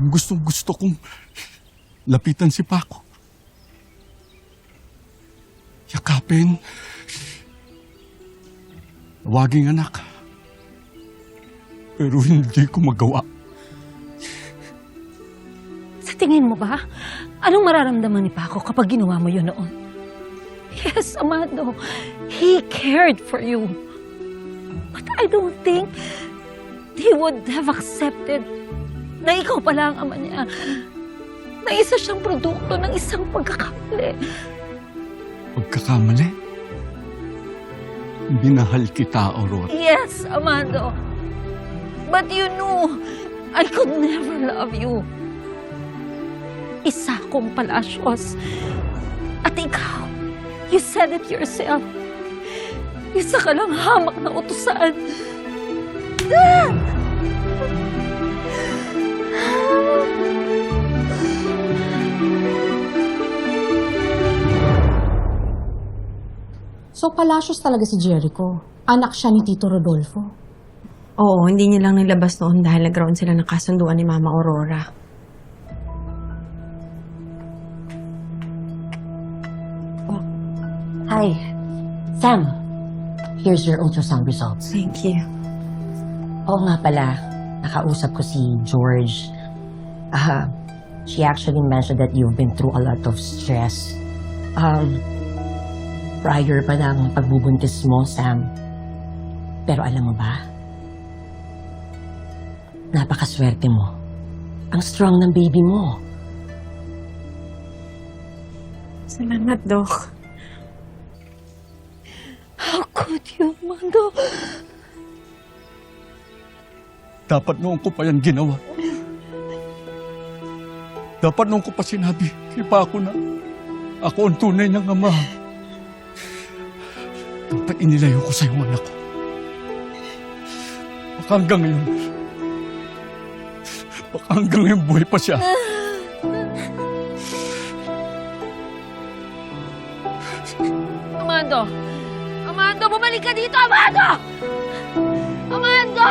Gustong gusto kong lapitan si Paco. Yakapin. Waging anak. Pero hindi ko magawa. Sa tingin mo ba, anong mararamdaman ni Paco kapag ginawa mo yun noon? Yes, Amado. He cared for you. But I don't think he would have accepted na ikaw pala ang ama niya. Na isa siyang produkto ng isang pagkakamali. Pagkakamali. Binahal kita, Aurora. Yes, Amado. But you knew I could never love you. Isa kong palasyos. At ikaw, you said it yourself. Isa ka lang hamak na utusan. So, Palacios talaga si Jericho. Anak siya ni Tito Rodolfo. Oo, hindi niya lang nilabas noon dahil nagkaroon sila ng kasunduan ni Mama Aurora. Hi. Sam, here's your ultrasound results. Thank you. Oo nga pala, nakausap ko si George. Ah, she actually mentioned that you've been through a lot of stress. Um, prior pa ng pagbubuntis mo, Sam. Pero alam mo ba? Napakaswerte mo. Ang strong ng baby mo. Salamat, Doc. How could you, Amado? Dapat noon ko pa yan ginawa. Dapat noon ko pa sinabi kay Paco na ako ang tunay niyang ama. Dapat inilayo ko sa iyong anak ko. Baka hanggang ngayon, baka hanggang ngayon buhay pa siya. Amado! Amado, bumalik ka dito, Amado! Amado!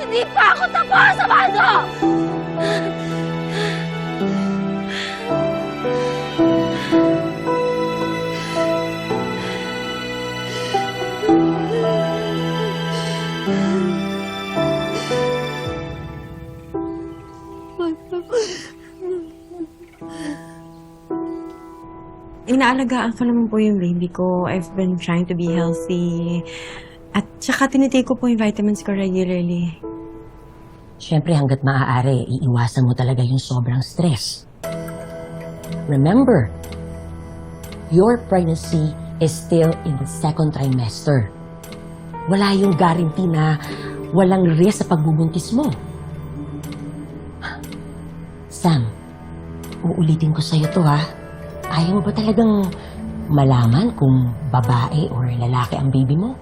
Hindi pa ako tapos, Amado! Inaalagaan ko naman po yung baby ko. I've been trying to be healthy. At saka tinitake ko po yung vitamins ko regularly. Siyempre, hanggat maaari, iiwasan mo talaga yung sobrang stress. Remember, your pregnancy is still in the second trimester. Wala yung guarantee na walang risk sa pagbubuntis mo. Sam, uulitin ko sa'yo to ha. Ayaw mo ba talagang malaman kung babae or lalaki ang baby mo?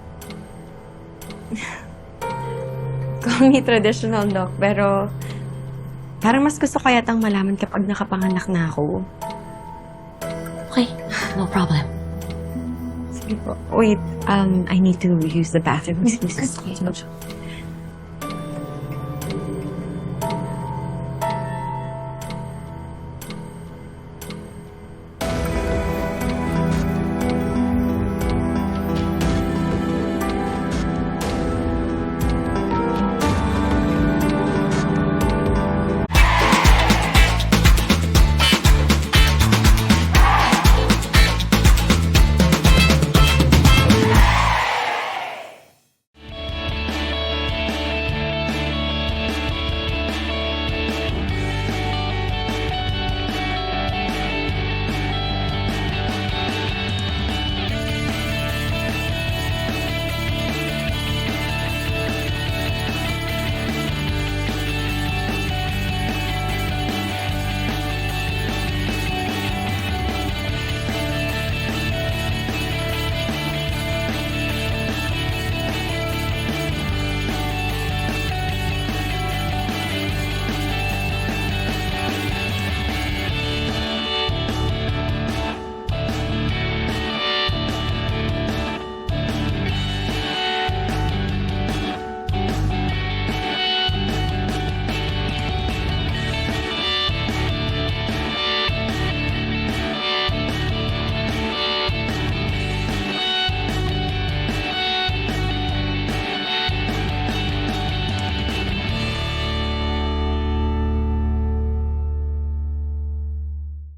Call me traditional, Doc. Pero parang mas gusto ko yatang malaman kapag nakapanganak na ako. Okay, no problem. Sige po. Wait, um, I need to use the bathroom. Excuse me.